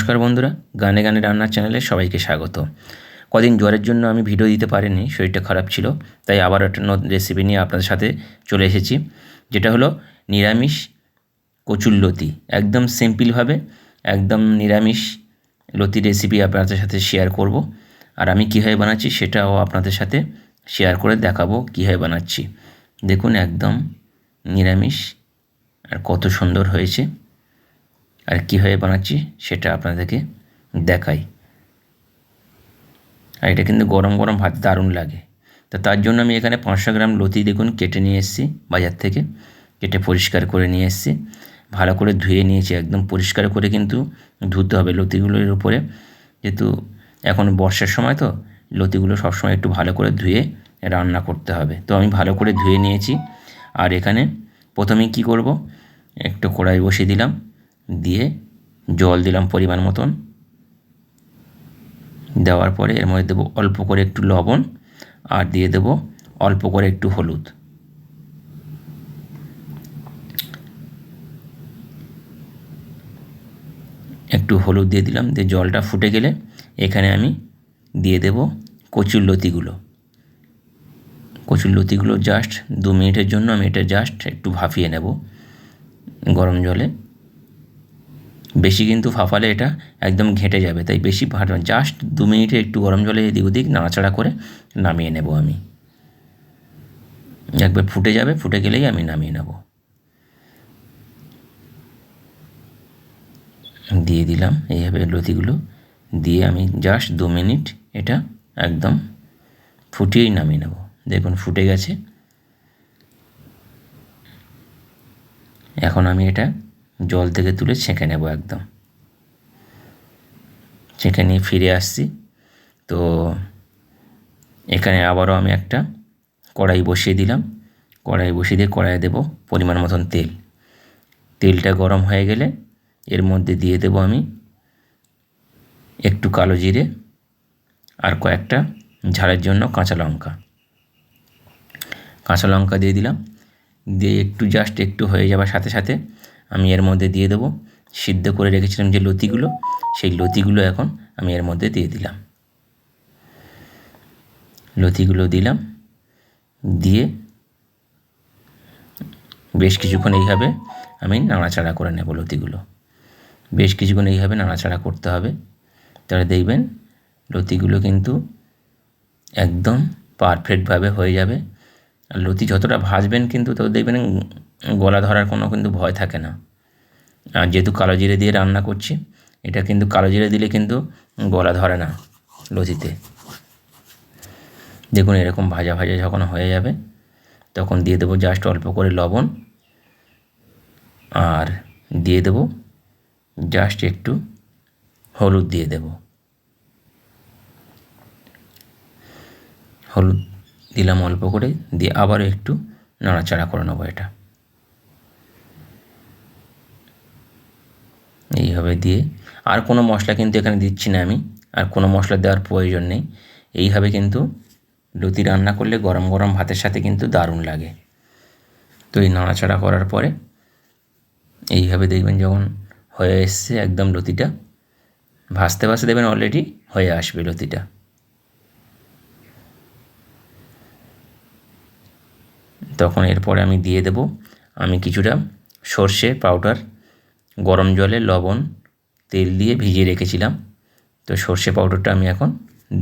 নমস্কার বন্ধুরা, গানে গানে রান্নার চ্যানেলে সবাইকে স্বাগত। কদিন জ্বরের জন্য আমি ভিডিও দিতে পারিনি, শরীরটা খারাপ ছিল, তাই আবার একটা নতুন রেসিপি নিয়ে আপনাদের সাথে চলে এসেছি, যেটা হলো নিরামিষ কচুর লতি। একদম সিম্পলভাবে একদম নিরামিষ লতি রেসিপি আপনাদের সাথে শেয়ার করব। আর আমি কীভাবে বানাচ্ছি সেটাও আপনাদের সাথে শেয়ার করে দেখাবো কীভাবে বানাচ্ছি। দেখুন একদম নিরামিষ আর কত সুন্দর হয়েছে। আর কীভাবে বানাচ্ছি সেটা আপনাদেরকে দেখাই। আর এটা কিন্তু গরম গরম ভাত দারুণ লাগে। তো তার জন্য আমি এখানে পাঁচশো গ্রাম লতি দেখুন কেটে নিয়ে এসেছি বাজার থেকে। কেটে পরিষ্কার করে নিয়ে এসেছি। ভালো করে ধুয়ে নিয়েছি, একদম পরিষ্কার করে কিন্তু ধুতে হবে লতিগুলোর উপরে। যেহেতু এখন বর্ষার সময় তো, লতিগুলো সবসময় একটু ভালো করে ধুয়ে রান্না করতে হবে। তো আমি ভালো করে ধুয়ে নিয়েছি। আর এখানে প্রথমেই কি করব? একটু কড়াই বসিয়ে দিলাম। দিয়ে জল দিলাম পরিমাণ মতন। দেওয়ার পরে এর মধ্যে দেবো অল্প করে একটু লবণ আর দিয়ে দেব অল্প করে একটু হলুদ। একটু হলুদ দিয়ে দিলাম, দিয়ে জলটা ফুটে গেলে এখানে আমি দিয়ে দেব কচুর লতিগুলো। কচুর লতিগুলো জাস্ট দু মিনিটের জন্য আমি এটা জাস্ট একটু ভাফিয়ে নেব গরম জলে। বেশি কিন্তু ফাফালে এটা একদম ঘেঁটে যাবে। তাই বেশি ফাটা জাস্ট দু মিনিটে একটু গরম জলে এদিক ওদিক নাড়াচাড়া করে নামিয়ে নেব আমি। একবার ফুটে যাবে, ফুটে গেলেই আমি নামিয়ে নেব। দিয়ে দিলাম এইভাবে লতিগুলো, দিয়ে আমি জাস্ট দু মিনিট এটা একদম ফুটিয়েই নামিয়ে নেব। দেখুন ফুটে গেছে। এখন আমি এটা জল থেকে তুলে ছেঁকে নেব একদম। ছেঁকে নিয়ে ফিরে আসছি। তো এখানে আবারও আমি একটা কড়াই বসিয়ে দিলাম। কড়াই বসিয়ে দিয়ে কড়াইয়ে দেবো পরিমাণ মতন তেল। তেলটা গরম হয়ে গেলে এর মধ্যে দিয়ে দেবো আমি একটু কালো জিরে আর কয়েকটা ঝালের জন্য কাঁচা লঙ্কা। কাঁচা লঙ্কা দিয়ে দিলাম। দিয়ে একটু জাস্ট একটু হয়ে যাওয়ার সাথে সাথে আমি এর মধ্যে দিয়ে দেবো। সিদ্ধ করে রেখেছিলাম যে লতিগুলো, সেই লতিগুলো এখন আমি এর মধ্যে দিয়ে দিলাম। লতিগুলো দিলাম, দিয়ে বেশ কিছুক্ষণ এইভাবে আমি নাড়াচাড়া করে নেব লতিগুলো। বেশ কিছুক্ষণ এইভাবে নাড়াচাড়া করতে হবে। তাহলে দেখবেন লতিগুলো কিন্তু একদম পারফেক্টভাবে হয়ে যাবে। লতি যতটা ভাজবেন কিন্তু তত দেখবেন গলা ধরার কোনো কিন্তু ভয় থাকে না। আর যেহেতু কালো জিরে দিয়ে রান্না করছি, এটা কিন্তু কালো জিরে দিলে কিন্তু গলা ধরে না লতিতে। দেখুন এরকম ভাজা ভাজা যখন হয়ে যাবে, তখন দিয়ে দেবো জাস্ট অল্প করে লবণ। আর দিয়ে দেবো জাস্ট একটু হলুদ দিয়ে দেব। হলুদ দিলাম অল্প করে, দিয়ে আবারও একটু নাড়াচাড়া করে নেব এটা। এইভাবে দিয়ে, আর কোনো মশলা কিন্তু এখানে দিচ্ছি না আমি, আর কোনো মশলা দেওয়ার প্রয়োজন নেই। এইভাবে কিন্তু লুতি রান্না করলে গরম গরম ভাতের সাথে কিন্তু দারুণ লাগে। তো এই নাড়াচাড়া করার পরে এইভাবে দেখবেন যখন হয়ে এসছে একদম লতিটা, ভাজতে ভাজতে দেবেন অলরেডি হয়ে আসবে লতিটা। তখন এরপরে আমি দিয়ে দেব আমি কিছুটা সর্ষে পাউডার গরম জলে লবণ, তেল দিয়ে ভিজিয়ে রেখেছিলাম। তো সর্ষে পাউডারটা আমি এখন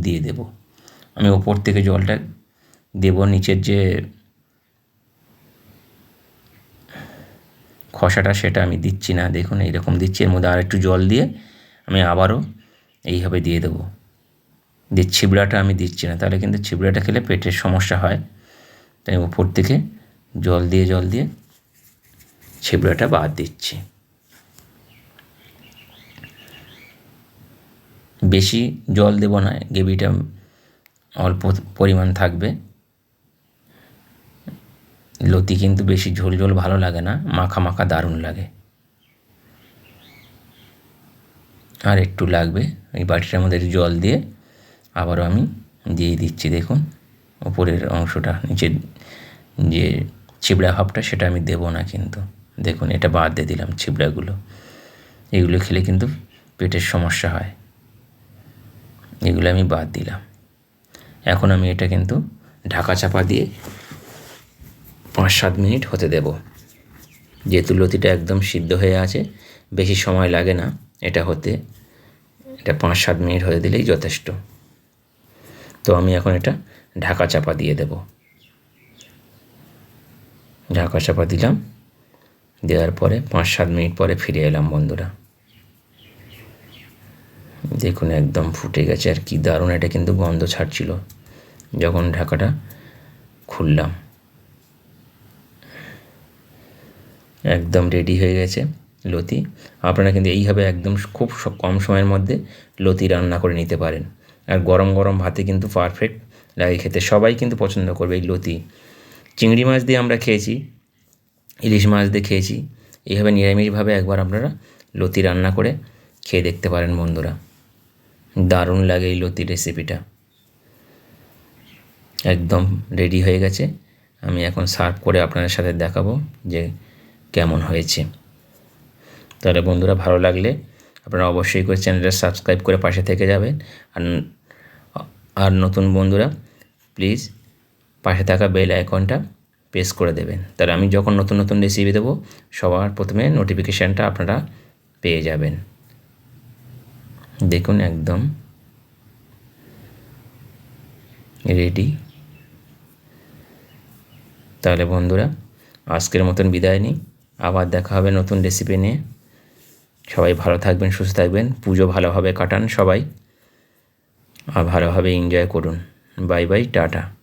দিয়ে দেব। আমি ওপর থেকে জলটা দেব, নিচের যে খসাটা সেটা আমি দিচ্ছি না। দেখুন, এইরকম দিচ্ছি, এর মধ্যে আর একটু জল দিয়ে আমি আবারও এইভাবে দিয়ে দেবো। যে ছিবড়াটা আমি দিচ্ছি না, তাহলে কিন্তু ছিবড়াটা খেলে পেটের সমস্যা হয়। তাই ওপর থেকে জল দিয়ে জল দিয়ে ছিবড়াটা বাদ দিচ্ছি। বেশি জল দেব না, গ্রেভিটা অল্প পরিমাণ থাকবে। লতি কিন্তু বেশি ঝোল ঝোল ভালো লাগে না, মাখা মাখা দারুণ লাগে। আর একটু লাগবে, এই বাটিটার মধ্যে একটু জল দিয়ে আবারও আমি দিয়ে দিচ্ছি, দেখুন। ওপরের অংশটা, নিচের যে ছিবড়া ভাবটা সেটা আমি দেবো না কিন্তু। দেখুন, এটা বাদ দিয়ে দিলাম ছিবড়াগুলো এগুলো খেলে কিন্তু পেটের সমস্যা হয়। এগুলো আমি বাদ দিলাম। এখন আমি এটা কিন্তু ঢাকা চাপা দিয়ে পাঁচ সাত মিনিট হতে দেব। যেহেতু লতিটা একদম সিদ্ধ হয়ে আছে, বেশি সময় লাগে না এটা হতে। এটা পাঁচ সাত মিনিট হতে দিলেই যথেষ্ট। তো আমি এখন এটা ঢাকা চাপা দিয়ে দেব। ঢাকা চাপা দিলাম। দেওয়ার পরে পাঁচ, সাত মিনিট পরে ফিরে এলাম বন্ধুরা। দেখুন একদম ফুটে গেছে আর কি দারুণ এটা কিন্তু গন্ধ ছাড়ছিল। যখন ঢাকাটা খুললাম। একদম রেডি হয়ে গেছে লতি। আপনারা কিন্তু এইভাবে একদম খুব কম সময়ের মধ্যে লতি রান্না করে নিতে পারেন। আর গরম গরম ভাতে কিন্তু পারফেক্ট লাগে খেতে। সবাই কিন্তু পছন্দ করবে এই লতি। চিংড়ি মাছ দিয়ে আমরা খেয়েছি, ইলিশ মাছ দিয়ে খেয়েছি। এইভাবে নিরামিষভাবে একবার আপনারা লতি রান্না করে খেয়ে দেখতে পারেন বন্ধুরা। দারুণ লাগে এই লতি রেসিপিটা একদম রেডি হয়ে গেছে। আমি এখন সার্ভ করে আপনাদের সাথে দেখাবো যে কেমন হয়েছে। তাহলে বন্ধুরা ভালো লাগলে আপনারা অবশ্যই করে চ্যানেলটা সাবস্ক্রাইব করে পাশে থেকে যাবেন। আর আর নতুন বন্ধুরা প্লিজ পাশে থাকা বেল আইকনটা প্রেস করে দেবেন। তাহলে আমি যখন নতুন নতুন রেসিপি দেবো, সবার প্রথমে নোটিফিকেশানটা আপনারা পেয়ে যাবেন। দেখুন একদম রেডি তাহলে বন্ধুরা, আজকের মতন বিদায় নিই। আবার দেখা হবে নতুন রেসিপি নিয়ে। সবাই ভালো থাকবেন, সুস্থ থাকবেন। পুজো ভালোভাবে কাটান সবাই। আর ভালোভাবে এনজয় করুন। Bye bye tata.